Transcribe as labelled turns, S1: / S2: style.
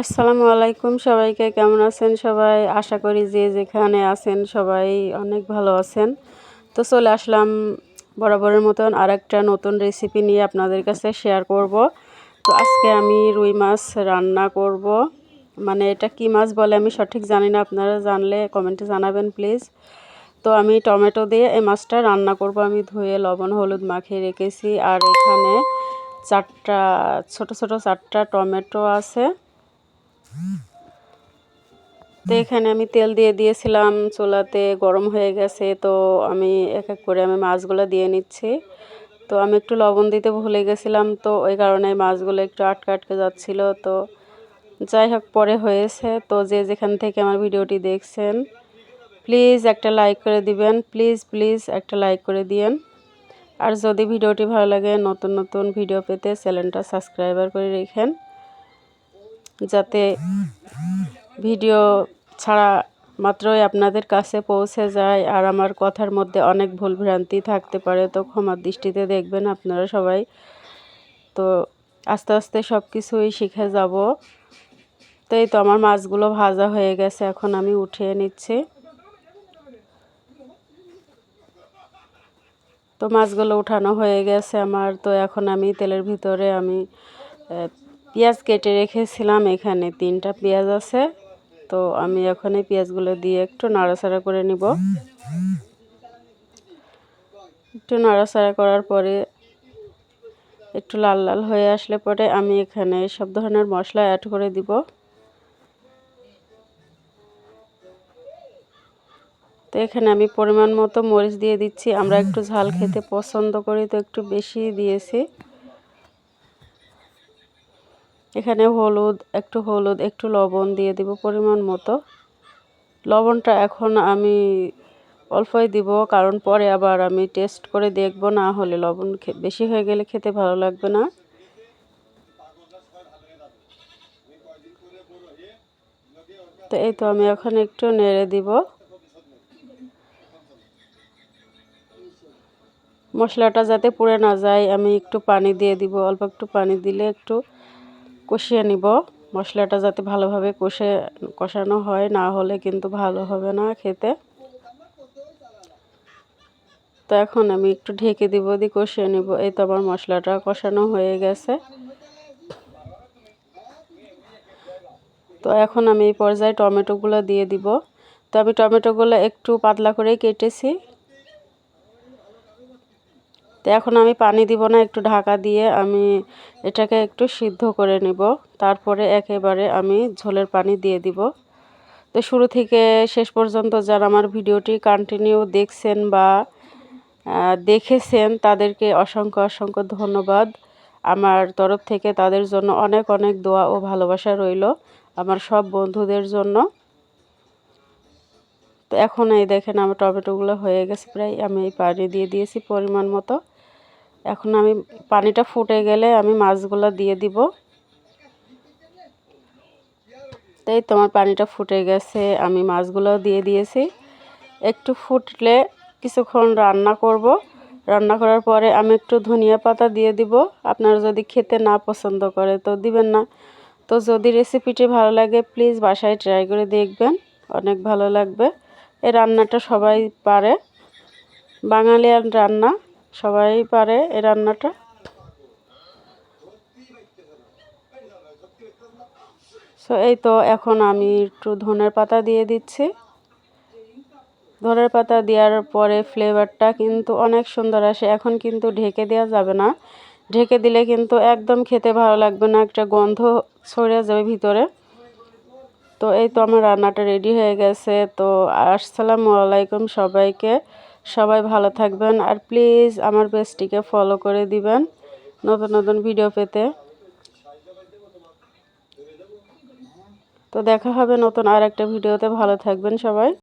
S1: আসসালামু আলাইকুম সবাইকে, কেমন আছেন সবাই? আশা করি যে যেখানে আছেন সবাই অনেক ভালো আছেন। তো চলে আসলাম বরাবরের মতন আর একটা নতুন রেসিপি নিয়ে আপনাদের কাছে শেয়ার করব। তো আজকে আমি রুই মাছ রান্না করব। মানে এটা কি মাছ বলে আমি সঠিক জানি না, আপনারা জানলে কমেন্টে জানাবেন প্লিজ তো আমি টমেটো দিয়ে এই মাছটা রান্না করব। আমি ধুয়ে লবণ, হলুদ মাখিয়ে রেখেছি। আর এখানে চারটা, ছোট ছোট চারটা টমেটো আছে। তো এখানে আমি তেল দিয়ে দিয়েছিলাম, চুলাতে গরম হয়ে গেছে, তো আমি এক এক করে আমি মাছগুলো দিয়ে নিচ্ছি। তো আমি একটু লবণ দিতে ভুলে গেছিলাম, তো ওই কারণে মাছগুলো একটু আটকে আটকে যাচ্ছিল। তো যাই হোক, পরে হয়েছে। তো যে যেখান থেকে আমার ভিডিওটি দেখছেন, প্লিজ একটা লাইক করে দিবেন, প্লিজ প্লিজ একটা লাইক করে দিয়েন। আর যদি ভিডিওটি ভালো লাগে, নতুন নতুন ভিডিও পেতে চ্যানেলটা সাবস্ক্রাইবার করে রেখেন। যাতে ভিডিও ছাড়া মাত্রই আপনাদের কাছে পৌঁছে যায় আর আমার কথার মধ্যে অনেক ভুল ভ্রান্তি থাকতে পারে, তো ক্ষমার দৃষ্টিতে দেখবেন আপনারা সবাই। তো আস্তে আস্তে সব কিছুই শিখে যাব। তো এই তো আমার মাছগুলো ভাজা হয়ে গেছে, এখন আমি উঠিয়ে নিচ্ছি। তো মাছগুলো উঠানো হয়ে গেছে আমার, তো এখন আমি তেলের ভিতরে আমি পেঁয়াজ কেটে রেখেছিলাম, এখানে তিনটা পেঁয়াজ আছে। তো আমি এখন এই পেঁয়াজগুলো দিয়ে একটু নাড়াচাড়া করে নিব। একটু নাড়াচাড়া করার পরে একটু লাল লাল হয়ে আসলে পরে আমি এখানে সব ধরনের মশলা অ্যাড করে দিব। তো এখানে আমি পরিমাণ মতো মরিচ দিয়ে দিচ্ছি। আমরা একটু ঝাল খেতে পছন্দ করি, তো একটু বেশি দিয়েছি। এখানে হলুদ, একটু হলুদ, একটু লবণ দিয়ে দিব পরিমাণ মতো। লবণটা এখন আমি অল্পই দিব, কারণ পরে আবার আমি টেস্ট করে দেখব, না হলে লবণ বেশি হয়ে গেলে খেতে ভালো লাগবে না। তো এই তো আমি এখন একটু নেড়ে দিব। মশলাটা যাতে পুড়ে না যায়, আমি একটু পানি দিয়ে দিব, অল্প একটু পানি দিলে একটু কষিয়ে নিব। মশলাটা যাতে ভালোভাবে কষে, কষানো হয়, না হলে কিন্তু ভালো হবে না খেতে। তো এখন আমি একটু ঢেকে দিব, দিয়ে কষিয়ে নিব। এই তো আমার মশলাটা কষানো হয়ে গেছে। তো এখন আমি এই পর্যায়ে টমেটোগুলো দিয়ে দিব। তো আমি টমেটোগুলো একটু পাতলা করে কেটেছি। তো এখন আমি পানি দিব না, একটু ঢাকা দিয়ে আমি এটাকে একটু সিদ্ধ করে নিব। তারপরে একেবারে আমি ঝোলের পানি দিয়ে দিব। তো শুরু থেকে শেষ পর্যন্ত যারা আমার ভিডিওটি কন্টিনিউ দেখছেন বা দেখেছেন, তাদেরকে অসংখ্য অসংখ্য ধন্যবাদ। আমার তরফ থেকে তাদের জন্য অনেক অনেক দোয়া ও ভালোবাসা রইল আমার সব বন্ধুদের জন্য। তো এখন এই দেখেন আমার টমেটোগুলো হয়ে গেছে, প্রায় আমি এই পানি দিয়ে দিয়েছি পরিমাণ মতো। এখন আমি পানিটা ফুটে গেলে আমি মাছগুলো দিয়ে দিব। তাই তোমার পানিটা ফুটে গেছে, আমি মাছগুলো দিয়ে দিয়েছি। একটু ফুটলে কিছুক্ষণ রান্না করব। রান্না করার পরে আমি একটু ধনিয়া পাতা দিয়ে দিব। আপনারা যদি খেতে না পছন্দ করে তো দিবেন না। তো যদি রেসিপিটি ভালো লাগে প্লিজ বাসায় ট্রাই করে দেখবেন। অনেক ভালো লাগবে। এই রান্নাটা সবাই পারে। বাঙালিয়ান রান্না। সবাই পারে এই রান্নাটা। সো এই তো এখন আমি একটু ধনের পাতা দিয়ে দিচ্ছি। ধনের পাতা দেওয়ার পরে ফ্লেভারটা কিন্তু অনেক সুন্দর আসে। এখন কিন্তু ঢেকে দেওয়া যাবে না। ঢেকে দিলে কিন্তু একদম খেতে ভালো লাগবে না, একটা গন্ধ ছড়িয়ে যাবে ভিতরে। তো এই তো আমার রান্নাটা রেডি হয়ে গেছে। তো আসসালামু আলাইকুম সবাইকে। সবাই ভালো থাকবেন আর প্লিজ আমার পেজটিকে ফলো করে দিবেন নতুন নতুন ভিডিও পেতে। তো দেখা হবে নতুন আর একটা ভিডিওতে ভালো থাকবেন সবাই।